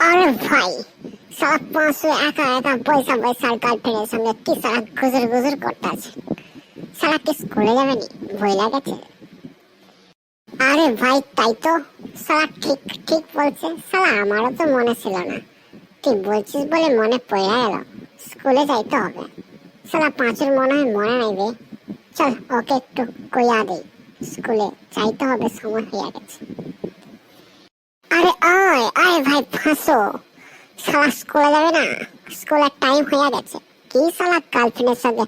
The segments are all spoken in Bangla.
আরে ভাই সারা পাঁচশো একা একা পয়সা পয়সা গার্লফ্রেন্ডের কি সারা সারা কি স্কুলে যাবে নি? ভয় লাগেছে? আরে ভাই, তাই তো। সারা ঠিক ঠিক বলছে। সারা আমারও তো মনে ছিল না। তুই বলছিস বলে মনে পড়ে গেল স্কুলে যাইতে হবে। সারা পাঁচের মনে হয় মনে নাই রে। চল, ওকে একটু কইয়া দেই। স্কুলে যাইতে হবে, সময় হয়ে গেছে। আরে আয় আয় ভাই ফাঁসো। শালা স্কুলে যাবে না? স্কুলের টাইম হয়ে গেছে। কি শালা গার্লফ্রেন্ডের সঙ্গে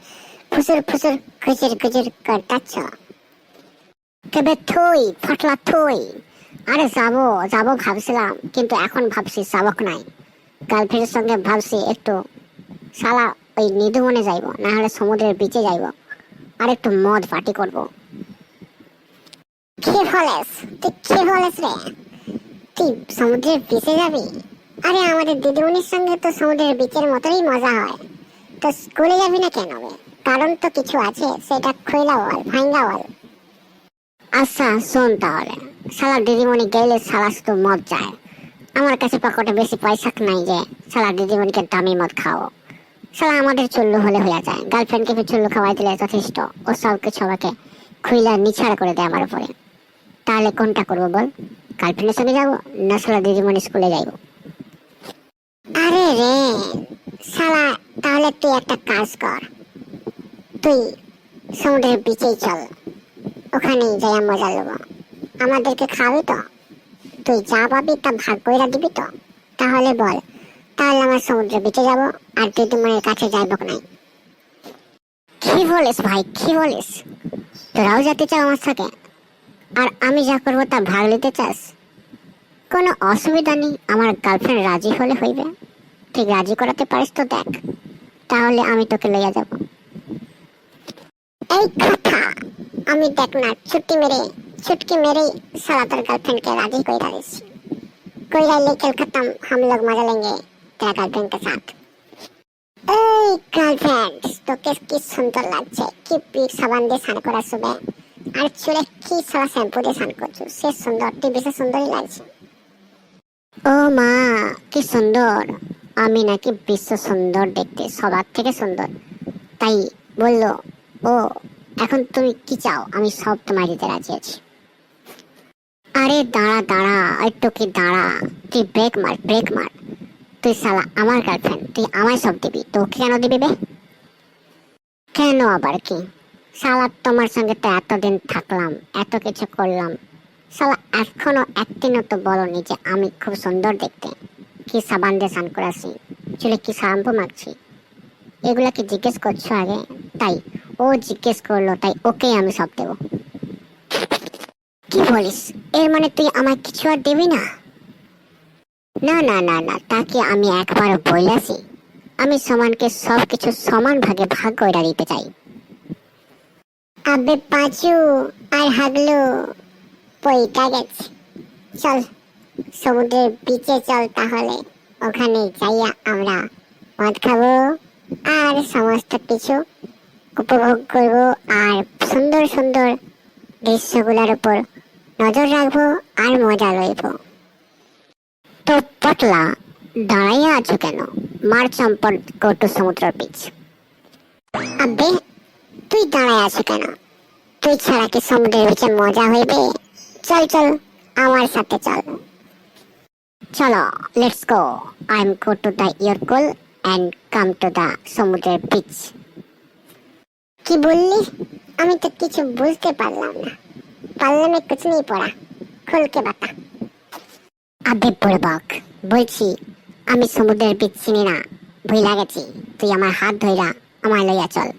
ফুসুর ফুসুর খুচুর খুচুর করতাচ্ছ তবে থুই, ফটলা থুই। আরে যাব যাব ভাবছিলাম, কিন্তু এখন ভাবছি যাবক নাই। গার্লফ্রেন্ডের সঙ্গে ভাবছি একটু শালা ওই নিধুমনে যাইব না হলে সমুদ্রের বিচে যাইব, আর একটু মদ পার্টি করব। কি বলেস তুই কি বলেস রে? তুই সমুদ্রের বিচে যাবি? আরে, আমাদের দিদিমণির সঙ্গে তো সমুদ্রের বিচের মতোই মজা হয়। তো স্কুলে যাবি না কেন কারণ তো কিছু আছে, সেটা খইলা বল ভাঙ্গা বল আচ্ছা শোন তাহলে। শালা দিদিমণি গেলে শালা শুধু মদ চায়। আমার কাছে পকেটে বেশি পয়সা নাই যে, শালা দিদিমণিকে দামি মদ খাও শালা আমাদের চুল্লু হলে হয়ে যায়। গার্লফ্রেন্ডকে ফির চুল্লু খাওয়াই দিলে যথেষ্ট। ও সব কিছু আমাকে খুইলা নিছাড়া করে দেয় আমার উপরে। তাহলে কোনটা করব বল? গার্লফ্রেন্ডের সঙ্গে যাব না শালা দিদিমণি স্কুলে যাইবো? আরে রে, শালা, তাহলে তুই একটা কাজ কর। তুই সমুদ্রের বিচেই চল, ওখানেই যাই মজা নেব আমাদেরকে খাবি তো? তুই যা পাবি তা ভাগ করে দিবি তো? তাহলে বল, তাহলে আমার সমুদ্রের বিচে যাব, আর দিদিমণির কাছে যাইব নাই? কি বলিস ভাই, কি বলিস? তোরাও যেতে চাও আমার সাথে? আর আমি যা করবো তা ভাগ নিতে চাস কোনো অসুবিধা নেই আমার গার্লফ্রেন্ড রাজি হলে হইবে ঠিক রাজি করাতে পারিস তো দেখ তাহলে আমি তোকে লইয়া যাব এই কথা আমি দেখ না ছুটি মেরে छुटकी मेरे साला तेरे गर्लफ्रेंड के राजी कोई राजी कोई राजी कल खत्म हम लोग मजा लेंगे तेरा गर्लफ्रेंड के साथ এই গার্লফ্রেন্ড তোকে কি সুন্দর লাগছে কি পিক সাবান দিয়ে স্নান করা শুবে আর চুলে কি সারা শ্যাম্পু দিয়ে স্নান করছ? সে সুন্দর, টিভি সে সুন্দরই লাগছে। ও মা, কি সুন্দর। আমি নাকি বিশ্ব সুন্দর দেখতে, সবার থেকে সুন্দর। তাই বলল, ও, এখন তুমি কি চাও? আমি সব তোমায় দিতে রাজি আছি। আরে দাঁড়া দাঁড়া, একটু কি দাঁড়া। তুই ব্রেক মার ব্রেক মার। তুই শালা আমার গার্লফ্রেন্ড তুই আমায় সব দিবি। তো কেন দিবি বে? কেন আবার কি? শালা তোমার সঙ্গে তো এতদিন থাকলাম, এত কিছু করলাম। শালা এখনও একদিনও তো বলনি যে আমি খুব সুন্দর দেখতে। কি সাবান দিয়ে স্নান করাছি চুলে কি শ্যাম্পু মাখছি। এগুলা কি জিজ্ঞেস করছ আগে? তাই, ও জিজ্ঞেস করল, তাই ওকেই আমি সব দেবো। কি বলিস? এর মানে তুই আমায় কিছু আর দিবি না? না না না না তাকে আমি একবার বইলাছি? আমি সমানকে সব কিছু সমান ভাগে ভাগ করে দিতে চাই। আবে পাঁচু, আর হাগলু। পইটা গেছে। চল, সমুদ্রের বিচে চল তাহলে। ওখানে যাইয়া আমরা মদ খাব আর সমস্ত কিছু উপভোগ করব আর সুন্দর সুন্দর দৃশ্যগুলোর উপর নজর রাখব আর মজা লইব। তো পটলা, দাঁড়াইয়া আছো কেন? মার চম্পট গো টু সমুদ্র বিচ আবে তুই দাঁড়ায় আছো কেন? তুই ছাড়া কি সমুদ্রের বিচে মজা হইবে? চল চল, আমার সাথে চল। চলো let's go I am go to the ইয়ারকোল and come to the সমুদ্রের বিচ কি বললি? আমি তো কিছু বুঝতে পারলাম না। পাল্লা মে কুছ নেই পড়া। খুলকে বাতা। আবে বুড়বক বলছি, আমি সমুদ্রের বিচ চিনি না। ভুইলা গেছি, তুই আমার হাত ধইরা আমার লইয়া চল।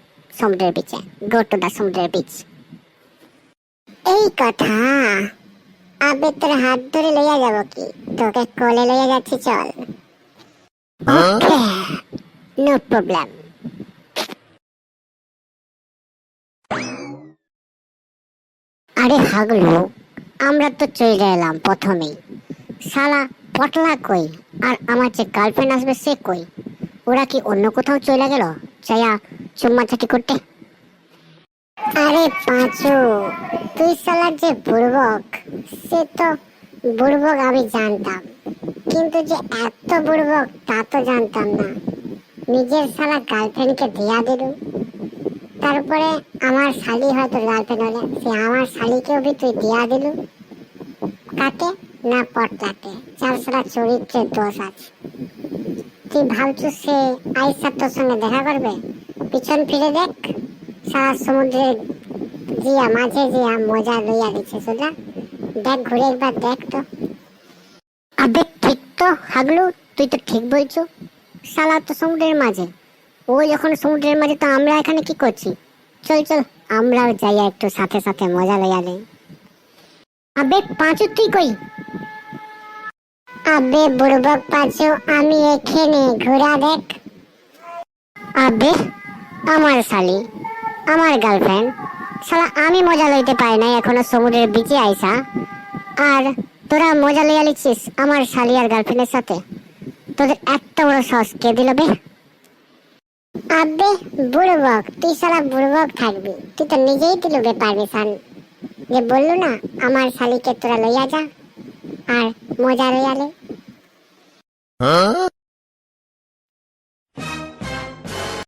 সমুদ্রের বিচে গো টু দা সমুদ্রের বিচ এই কথা আবে তোর হাত ধরে লইয়া যাব কি? তোকে কোলে লইয়া যাচ্ছি চল। ওকে নো প্রবলেম আরে হাগলু আমরা তো চলে এলাম প্রথমেই। শালা পটলা কই? আর আমার যে গার্লফ্রেন্ড আসবে সে কই? ওরা কি অন্য কোথাও চলে গেল? চাইয়া চুম্মা চাটি করতে। আরে পাঁচু, তুই শালা যে বুড়বক, সে তো বুড়বক আমি জানতাম। কিন্তু যে এত বুড়বক, তা তো জানতাম না। নিজের শালা গার্লফ্রেন্ডকে দিয়া দিল। তারপরে আমার শালি হয়তো গার্লফ্রেন্ড হলে, সে আমার শালিকেও বি তুই দিয়া দিল। কাকে? না পটলাকে। যার সারা চরিত্রের দোষ আছে। তুই ভাবছ সে আইসার তোর সঙ্গে দেখা করবে? পিছন ফিরে দেখ। সারা সমুদ্রের জিয়া, মাঝে জিয়া মজা লইয়া দিচ্ছে সোজা। দেখ, ঘুরে একবার দেখ তো। আবে ঠিক তো, হাগলু, তুই তো ঠিক বলছো। শালা তো সমুদ্রের মাঝে। ও যখন সমুদ্রের মাঝে, তো আমরা এখানে কি করছি? চল চল, আমরাও যাই একটু সাথে সাথে মজা লইয়া নেই আবে, পাঁচু, তুই কই? আবে, বুড়বক, পাঁচু, আমি এখানে ঘোরা দেখ। আবে আমার শালি, আমার গার্লফ্রেন্ড শালা, আমি মজা লইতে পারি না এখনও সমুদ্রের বিচে আইসা। আর তোরা মজা লইয়া লিখছিস আমার শালি আর গার্লফ্রেন্ডের সাথে। তোদের এত বড় সস কে দিল বে? আবে বুড়বক, তুই শালা বুড়বক থাকবি। তুই তো নিজেই দিল বে পারমিশন যে বলল না, আমার শালিকে তোরা লইয়া যা। আর মজা লইয়া লে।